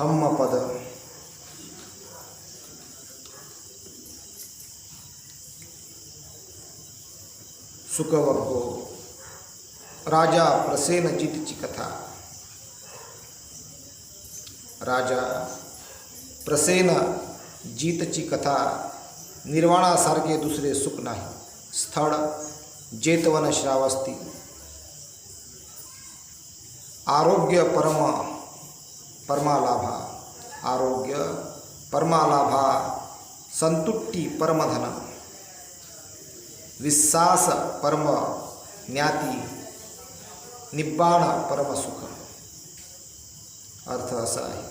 धम्मपद सुखवर्गो राजा प्रसेनजितची कथा राजा प्रसेन जीतची कथा निर्वाणासारखे दुसरे सुख नाही स्थळ जेतवन श्रावस्ती आरोग्य परम परमालाभा आरोग्य परमालाभा संतुष्टी परमधन विश्वास परम ज्ञाति निब्बाण परमसुख अर्थ असा आहे।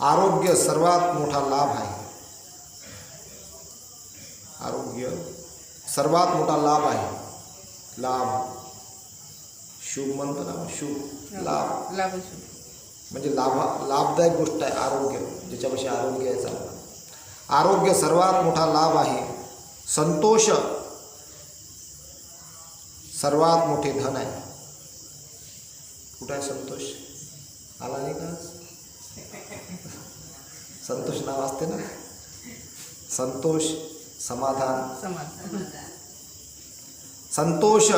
आरोग्य सर्वात मोठा लाभ आहे। आरोग्य सर्वात मोठा लाभ आहे। लाभ शुभ म्हणतो ना शुभ लाभ। लाभ असो. म्हणजे लाभ लाभदायक गोष्ट आहे आरोग्य ज्याच्यापाशी आरोग्य आहे चांगलं आरोग्य सर्वात मोठा लाभ आहे संतोष. सर्वात मोठे धन आहे. कुठं आहे संतोष? आला नाही का? संतोष नाव असते ना? संतोष समाधान. समाधान संतोष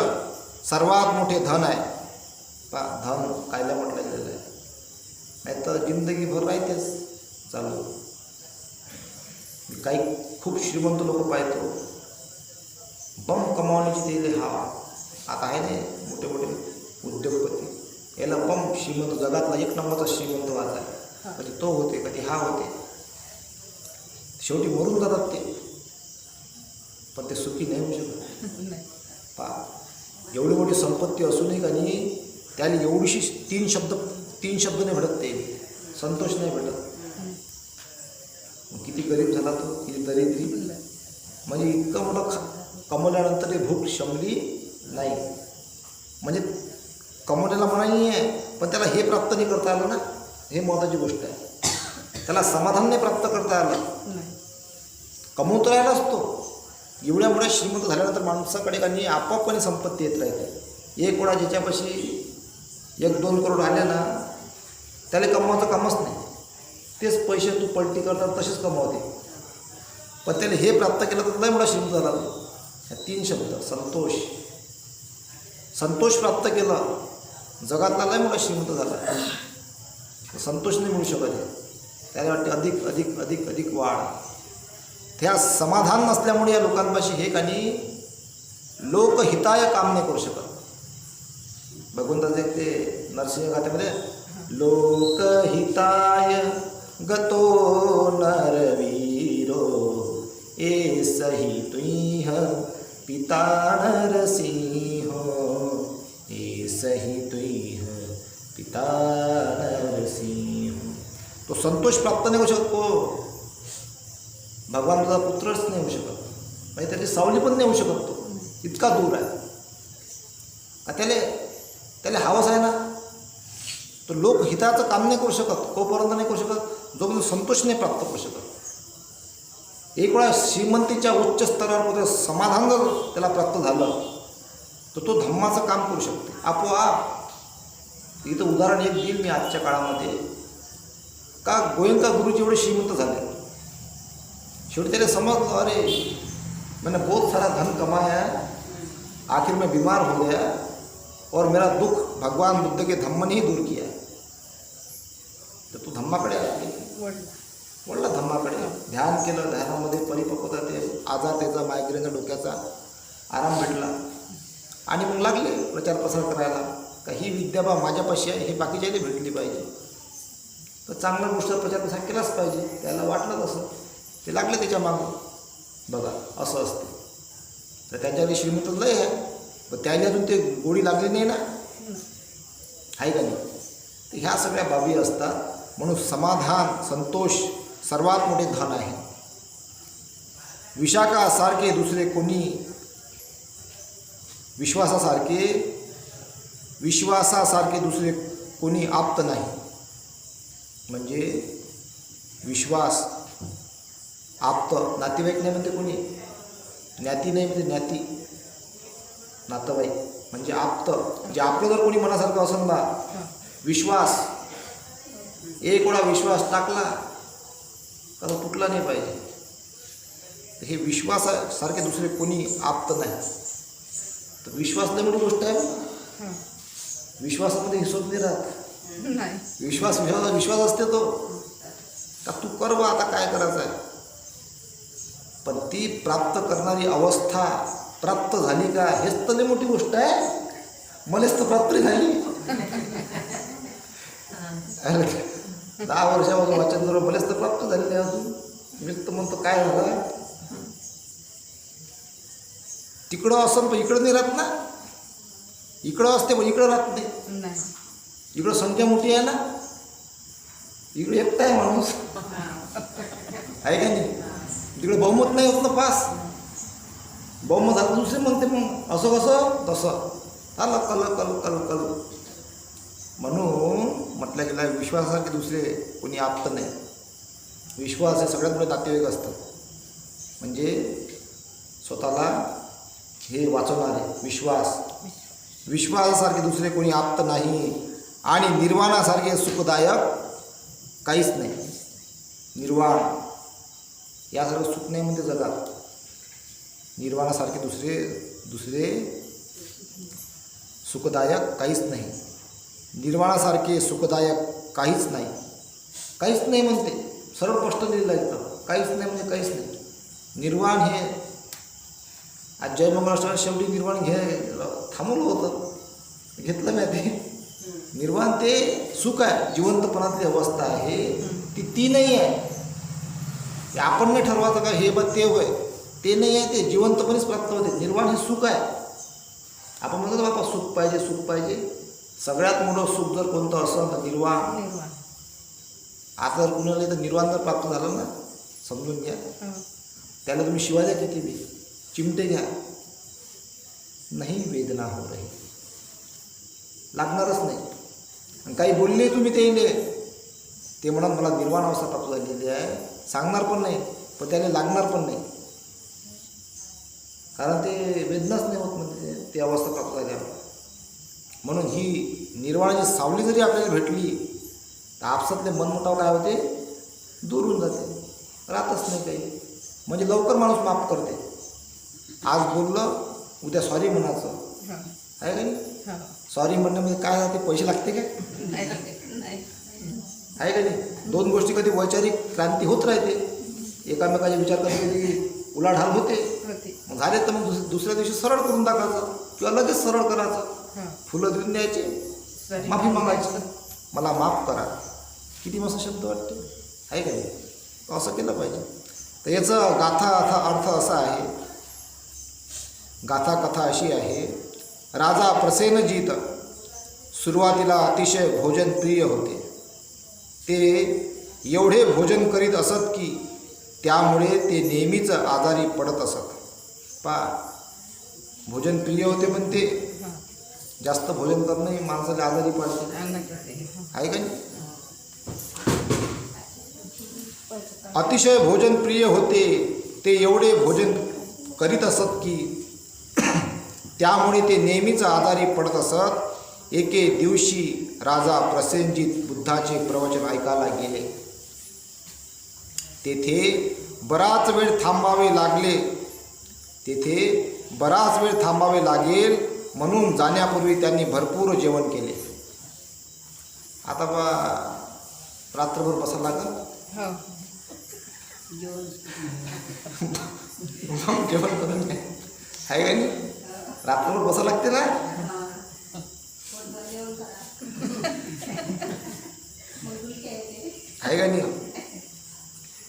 सर्वात मोठे धन आहे. पा धन कायला म्हटलं गेलेलं तर जिंदगीभर राहतेच चालू. काही खूप श्रीमंत लोक पाहतो. बम कमावण्याची दिले हा आता आहे ना मोठे मोठे उद्योगपती. याला बम श्रीमंत जगातला एक नंबरचा श्रीमंत वाचा आहे. कधी तो होते कधी हा होते. शेवटी मरून जातात ते. पण ते सुखी नाही होऊ शकत. नाही. पा एवढी मोठी संपत्ती असूनही का नाही त्याला एवढीशी तीन शब्द तीन शब्द नाही भेटत ते. संतोष नाही भेटत. किती गरीब झाला तो किती दरिद्री. म्हणजे इतकं मोठं खा कमवल्यानंतर ते भूक शमली नाही. म्हणजे कमवल्याला म्हणाही नाही आहे पण त्याला हे प्राप्त नाही करता आलं ना. हे महत्त्वाची गोष्ट आहे. त्याला समाधान नाही प्राप्त करता आलं. नाही कमवत राहिला असतो. एवढ्या मोठ्या श्रीमंत झाल्यानंतर माणसाकडे काही आपोआपपणे संपत्ती येत राहते. एक वेळा ज्याच्यापाशी एक दोन करोड आल्या ना त्याला कमवायचं कामच नाही. तेच पैसे तू पलटी करतात तसेच कमावते. पण त्याला हे प्राप्त केलं तर लय मोठा श्रीमंत झाला. ह्या तीन शब्द संतोष. संतोष प्राप्त केला जगातला लय मोठा श्रीमंत झाला. संतोष नाही मिळू शकत त्याला वाटते अधिक अधिक अधिक अधिक वाढ. त्या समाधान नसल्यामुळे या लोकांपाशी हे काही लोकहिताय काम नाही करू शकत. भगवंताचे एक ते नरसिंह गाथेमध्ये लोकहिताय गतो नरवीरो ए सही तुह पिता नरसिंह ए सही तुह पिता नरसिंह। तो संतोष प्राप्त नाही होऊ शकतो. भगवान तुझा पुत्रच नाही होऊ शकत. म्हणजे त्याची सावली पण नाही होऊ शकत. तो इतका दूर आहे. त्याला त्याला हवंच आहे ना? तो लोक हिताचं काम नाही करू शकत कोपर्यंत नाही करू शकत जोपर्यंत संतोष नाही प्राप्त करू शकत. एक वेळा श्रीमंतीच्या उच्च स्तरामध्ये समाधान जर त्याला प्राप्त झालं तर तो धम्माचं काम करू शकते. आपोआप इथं उदाहरण एक देईल मी आजच्या काळामध्ये. का गोयंका गुरुजी एवढे श्रीमंत झाले? शेवटी त्याने समज अरे मैंने बहुत सारा धन कमाया आखिर में बीमार हो गया और मेरा दुख भगवान बुद्ध के धम्म ने ही दूर किया तर तू धम्माकडे आला. वडला वळला धम्माकडे. ध्यान केलं ध्यानामध्ये परिपक्वता ते आजार त्याचा मायग्रेनचा डोक्याचा आराम भेटला. आणि मग लागले प्रचार प्रसार करायला. का ही विद्या बा माझ्यापाशी आहे हे बाकीच्याही भेटली पाहिजे. तर चांगल्या गोष्ट प्रचार प्रसार केलाच पाहिजे. त्याला वाटलं तसं. ते लागले त्याच्या मागं. बघा असं असते. तर त्यांच्याकडे श्रीमंत लय आहे. पण त्याने अजून ते गोडी लागली नाही ना? आहे का नाही? तर ह्या सगळ्या बाबी असतात. म्हणून समाधान संतोष सर्वात मोठे धन आहे. विशाखासारखे दुसरे कोणी विश्वासासारखे विश्वासासारखे दुसरे कोणी आप्त नाही. म्हणजे विश्वास आप्त. नातेवाईक नाही म्हणते कोणी. ज्ञाती नाही म्हणजे ज्ञाती. नातेवाईक. म्हणजे आप्त. जे आपलं जर कोणी मनासारखं असेल ना विश्वास एक वेळा विश्वास टाकला का तो तुटला नाही पाहिजे. हे विश्वासासारखे दुसरे कोणी आप्त नाही. तर विश्वास लय मोठी गोष्ट आहे. विश्वासामध्ये हिशोब नाही राहत. नाही. विश्वास विश्वास विश्वास असते तो. का तू कर बा आता काय करायचं आहे? पण ती प्राप्त करणारी अवस्था प्राप्त झाली का हेच तर लई मोठी गोष्ट आहे. मलाच तर प्राप्त नाही. झाली अरे, दहा वर्षापासून वाचन मलाच तर प्राप्त झाली नाही अजून. मी तर म्हणतो काय झालं? तिकडं असं पण इकडं नाही राहत ना. इकडं असते पण इकडं राहत नाही. इकडं संख्या मोठी आहे ना. इकडे एकटा आहे माणूस. आहे का नाही? तिकडे बहुमत नाही होत ना पास. बहुमत झालं दुसरे म्हणते मग असं कसं? तसं. आलं कल कल कल कल म्हणून म्हटलं गेला विश्वासासारखे दुसरे कोणी आप्त नाही. विश्वास हे सगळ्यात मोठे नातेवाईक असतात. म्हणजे स्वतःला हे वाचवणारे विश्वास. विश्वासासारखे दुसरे कोणी आप्त नाही आणि निर्वाणासारखे सुखदायक काहीच नाही. निर्वाण. यासारखं सुख नाही म्हणते जगात. निर्वाणासारखे दुसरे दुसरे सुखदायक काहीच नाही. निर्वाणासारखे सुखदायक काहीच नाही. काहीच नाही म्हणते. सरळ स्पष्ट लिहिलं आहे इथं काहीच नाही म्हणजे काहीच नाही. निर्वाण हे आज जय शेवटी निर्वाण घे थांबवलं होतं. घेतलं नाही ते. निर्वाण ते सुख आहे. जिवंतपणातली अवस्था आहे. ती ती नाही आहे. आपण नाही ठरवायचं का? हे बघ ते होय ते नाही आहे ते जिवंतपणेच प्राप्त होते. निर्वाण हे सुख आहे. आपण म्हणतो बाबा बापा सुख पाहिजे सुख पाहिजे. सगळ्यात मोठं सुख जर कोणतं असेल तर निर्वाण. निर्वाण. आता जर कुणाला तर निर्वाण जर प्राप्त झालं ना समजून घ्या. हं. त्याला तुम्ही शिवाय किती बी. चिमटे घ्या. नाही वेदना हो रही. लागणारच नाही. आणि काही बोलले तुम्ही ते इले. ते म्हणत मला निर्वाण अवस्था प्राप्त झालेली आहे. सांगणार पण नाही पण त्याला लागणार पण नाही. कारण ते वेदनाच नाही होत म्हणजे ती अवस्था प्राप्त झाल्यावर. म्हणून ही निर्वाणाची सावली जरी आपल्याला भेटली तर आपसातले मनमुटाव काय होते? दूर होऊन जाते. राहतच नाही काही. म्हणजे लवकर माणूस माफ करते. आज बोललं उद्या सॉरी म्हणायचं. हं. आहे का नाही? हं. सॉरी म्हणण्यामध्ये काय जाते पैसे लागते काय नाही नाही. आहे का नाही? दोन गोष्टी कधी वैचारिक क्रांती होत राहते. एकामेकाचे विचार कधी कधी उलाढाल होते. झाले तर मग दुस- दुसऱ्या दिवशी सरळ करून टाकायचं किंवा लगेच सरळ करायचं. फुलं देऊन द्यायचे. माफी मागायची. मला माफ करा. किती मस्त शब्द वाटते. आहे का नाही? असं केलं पाहिजे. तर याचं गाथा अथा अर्थ असा आहे. गाथा कथा अशी आहे. राजा प्रसेनजीत सुरुवातीला अतिशय भोजनप्रिय होते. ते एवढे भोजन करीत असत की त्यामुळे ते नेहमीच आजारी पडत असत. पा भोजनप्रिय होते पण ते. जास्त भोजन करणं ही माणसाला आजारी पडते. आहे का नाही? अतिशय भोजनप्रिय होते ते एवढे भोजन करीत असत की त्यामुळे ते नेहमीच आजारी पडत असत. एके दिवशी राजा प्रसेनजित बुद्धाचे प्रवचन ऐकायला गेले. तेथे बराच वेळ थांबावे लागले. तेथे बराच वेळ थांबावे लागेल. म्हणून जाण्यापूर्वी त्यांनी भरपूर जेवण केले. आता बा रात्रभर बसायला लागल? हो. जेवण करून आहे का नाही? रात्रभर बसावं लागते ना? आहे का नाही?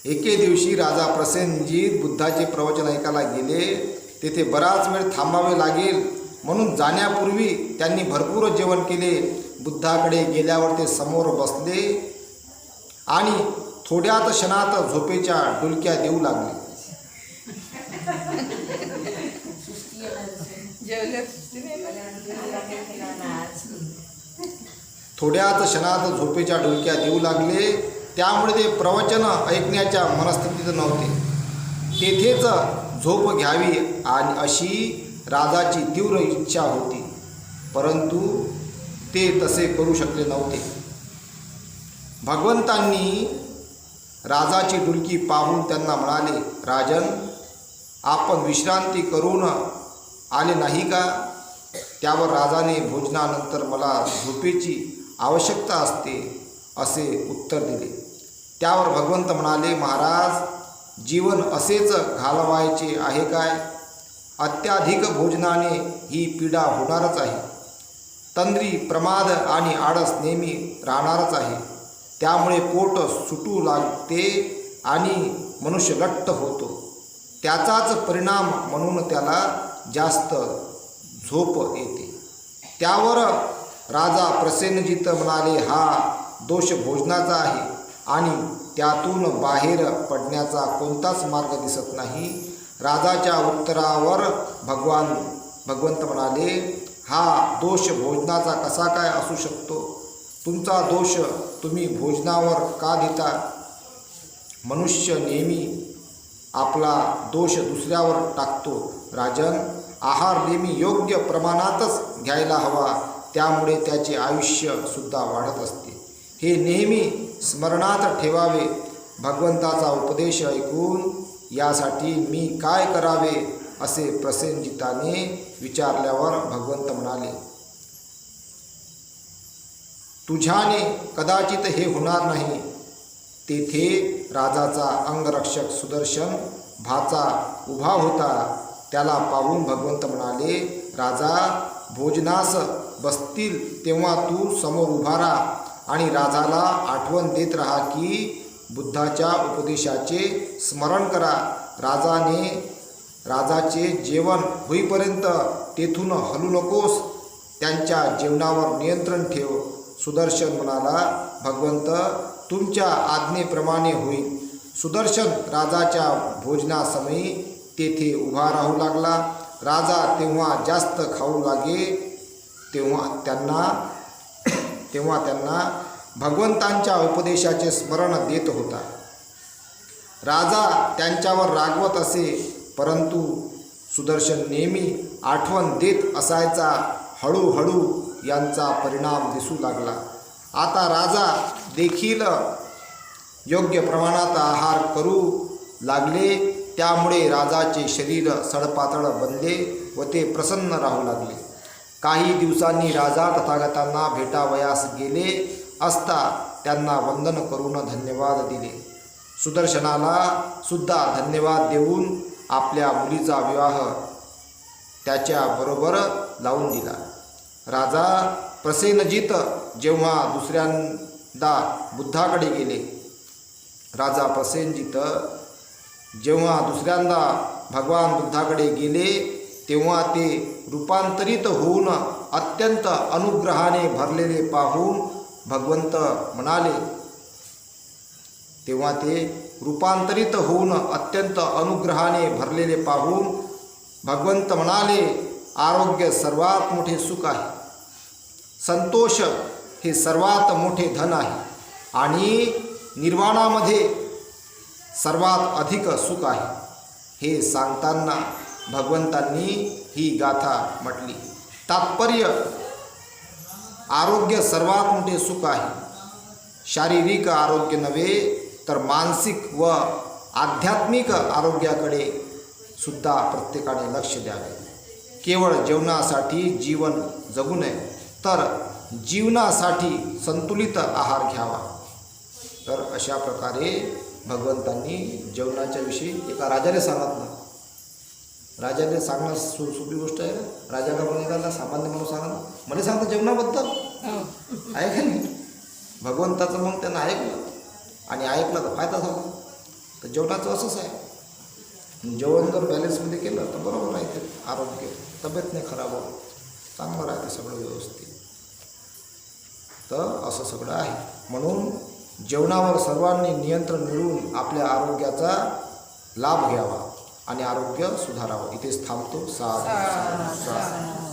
एके दिवशी राजा प्रसेनजीत बुद्धाचे प्रवचन ऐकायला गेले. तेथे बराच वेळ थांबावे लागेल. म्हणून जाण्यापूर्वी त्यांनी भरपूर जेवण केले. बुद्धाकडे गेल्यावर ते समोर बसले आणि थोड्याच क्षणात झोपेच्या डुलक्या देऊ लागले. थोड्याच क्षणात झोपेच्या डुलक्या देऊ लागले. त्यामुळे ते प्रवचन ऐकण्याच्या मनस्थितीत नव्हते. तेथेच झोप घ्यावी आणि अशी राजाची तीव्र इच्छा होती परंतु ते तसे करू शकले नव्हते. भगवंतांनी राजाची डुलकी पाहून त्यांना म्हणाले राजन आपण विश्रांती करून आले नाही का? त्यावर राजाने भोजनानंतर मला झोपेची आवश्यकता असते असे उत्तर दिले. त्यावर भगवंत म्हणाले महाराज जीवन असेच घालवायचे आहे काय? अत्याधिक भोजनाने ही पीडा होणारच आहे. तंद्री प्रमाद आणि आळस नेहमी राहणारच आहे. त्यामुळे पोट सुटू लागते आणि मनुष्य लट्ट होतो. त्याचाच परिणाम म्हणून त्याला जास्त झोप येते. त्यावर राजा प्रसेनजित म्हणाले हा दोष भोजनाचा आहे आणि त्यातून बाहेर पडण्याचा कोणताच मार्ग दिसत नाही. राजाच्या उत्तरावर भगवान भगवंत म्हणाले हा दोष भोजनाचा कसा काय असू शकतो? तुमचा दोष तुम्ही भोजनावर का देता? मनुष्य नेहमी आपला दोष दुसऱ्यावर टाकतो. राजन आहार नेहमी योग्य प्रमाणातच घ्यायला हवा त्यामुळे त्याचे आयुष्यसुद्धा वाढत असते. हे नेहमी स्मरणात ठेवावे. भगवंताचा उपदेश ऐकून यासाठी मी काय करावे असे प्रसेनजिताने विचारल्यावर भगवंत म्हणाले तुझ्याने कदाचित हे होणार नाही. तेथे राजाचा अंगरक्षक सुदर्शन भाचा उभा होता. त्याला पाहून भगवंत म्हणाले राजा भोजनास बसतील तेव्हा तू समोर उभा राहा आणि राजाला आठवण देत राहा की बुद्धाच्या उपदेशाचे स्मरण करा. राजाने राजाचे जेवण होईपर्यंत तेथून हलू नकोस. त्यांच्या जेवणावर नियंत्रण ठेव. सुदर्शन म्हणाला भगवंत तुमच्या आज्ञेप्रमाणे होईल. सुदर्शन राजाच्या भोजनासमयी तेथे उभा राहू लागला. राजा तेव्हा जास्त खाऊ लागे तेव्हा त्यांना तेव्हा त्यांना भगवंतांच्या उपदेशाचे स्मरण देत होता. राजा त्यांच्यावर रागवत असे परंतु सुदर्शन नेहमी आठवण देत असायचा. हळूहळू यांचा परिणाम दिसू लागला. आता राजा देखील योग्य प्रमाणात आहार करू लागले. त्यामुळे राजाचे शरीर सडपातळ बनले व ते प्रसन्न राहू लागले. काही दिवसांनी राजा तथागतांना भेटावयास गेले. असता त्यांना वंदन करून धन्यवाद दिले. सुदर्शनाला सुद्धा धन्यवाद देऊन आपल्या मुलीचा विवाह त्याच्याबरोबर लावून दिला. राजा प्रसेनजित जेव्हा दुसऱ्यांदा बुद्धाकडे गेले राजा प्रसेनजित जेव्हा दुसऱ्यांदा भगवान बुद्धाकडे गेले तेव्हा ते रूपांतरित होऊन अत्यंत अनुग्रहाने भरलेले पाहून भगवंत म्हणाले तेव्हा ते रूपांतरित होऊन अत्यंत अनुग्रहाने भरलेले पाहून भगवंत म्हणाले आरोग्य सर्वात मोठे सुख आहे. संतोष हे सर्वात मोठे धन आहे आणि निर्वाणामध्ये सर्वात अधिक सुख आहे. हे सांगताना भगवंतांनी ही गाथा म्हटली. तात्पर्य आरोग्य सर्वात मोठे सुख आहे. शारीरिक आरोग्य नव्हे तर मानसिक व आध्यात्मिक आरोग्याकडे सुद्धा प्रत्येकाने लक्ष द्यावे. केवळ जेवणासाठी जीवन जगू नये तर जीवनासाठी संतुलित आहार घ्यावा. तर अशा प्रकारे भगवंतांनी जेवणाच्या विषयी एका राजाने सांगितलं. राजाने सांगणं सु सोपी गोष्ट आहे. ना राजा एखादा सामान्य माणूस सांगा मला सांगतं जेवणाबद्दल? आहे का नाही भगवंताचं मग त्यांना ऐकलं. आणि ऐकलं तर फायदा झाला. तर जेवणाचं असंच आहे. जेवण जर बॅलेन्समध्ये केलं तर बरोबर राहते आरोग्य तब्येत नाही खराब होत चांगलं राहते सगळं व्यवस्थित. तर असं सगळं आहे. म्हणून जेवणावर सर्वांनी नियंत्रण मिळवून आपल्या आरोग्याचा लाभ घ्यावा आणि आरोग्य सुधारावं. इथेच थांबतो. साधू साधू. साधू.